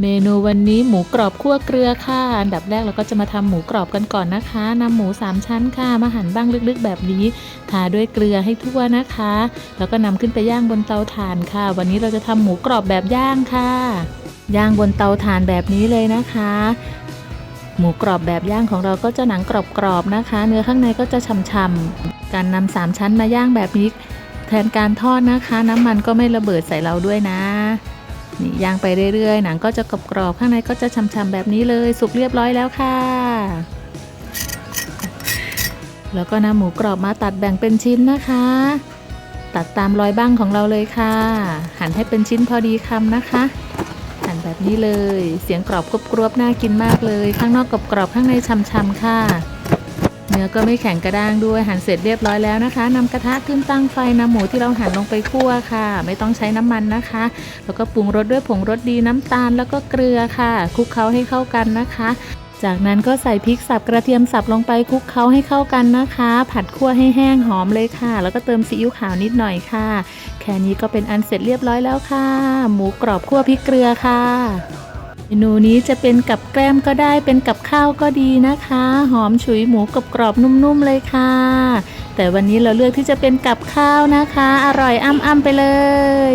เมนูวันนี้หมูกรอบคั่วเกลือค่ะ อันดับแรกเราก็จะมาทำหมูกรอบกันก่อนนะคะนำหมู 3 ชั้นค่ะ มาหั่นบ้างลึกๆ แบบนี้ทาด้วยเกลือให้ทั่วนะคะ แล้วก็นำขึ้นไปย่างบนเตาถ่านค่ะ วันนี้เราจะทำหมูกรอบแบบย่างค่ะ ย่างบนเตาถ่านแบบนี้เลยนะคะ หมูกรอบแบบย่างของเราก็จะหนังกรอบๆนะคะ เนื้อข้างในก็จะฉ่ำๆการนำสามชั้นมาย่างแบบนี้ แทนการทอดนะคะ น้ำมันก็ไม่ระเบิดใส่เราด้วยนะ นี่ย่างไปเรื่อยๆ หนังก็จะกรอบๆข้างในก็จะฉ่ำๆแบบนี้เลย สุกเรียบร้อยแล้วค่ะ แล้วก็นำหมูกรอบมาตัดแบ่งเป็นชิ้นนะคะ ตัดตามรอยบ้างของเราเลยค่ะ หั่นให้เป็นชิ้นพอดีคำนะคะ หั่นแบบนี้เลย เสียงกรอบกรอบๆน่ากินมากเลย ข้างนอกกรอบๆข้างในฉ่ำๆค่ะ นื้อก็ไม่แข็งกระด้างด้วยหั่นเสร็จเรียบร้อยแล้วนะคะนำกระทะขึ้นตั้งไฟนำหมูที่เราหั่นลงไปคั่วค่ะ ไม่ต้องใช้น้ำมันนะคะ แล้วก็ปรุงรสด้วยผงรสดีน้ำตาลแล้วก็เกลือค่ะ คลุกเคล้าให้เข้ากันนะคะ จากนั้นก็ใส่พริกสับกระเทียมสับลงไปคลุกเคล้าให้เข้ากันนะคะ ผัดคั่วให้แห้งหอมเลยค่ะ แล้วก็เติมซีอิ๊วขาวนิดหน่อยค่ะ แค่นี้ก็เป็นอันเสร็จเรียบร้อยแล้วค่ะ หมูกรอบคั่วพริกเกลือค่ะ เมนูนี้จะเป็นกับแกล้มก็ได้เป็นกับข้าวก็ดีนะคะ หอมฉุยหมูกรอบกรอบนุ่มๆเลยค่ะ แต่วันนี้เราเลือกที่จะเป็นกับข้าวนะคะ อร่อยอ้ำๆไปเลย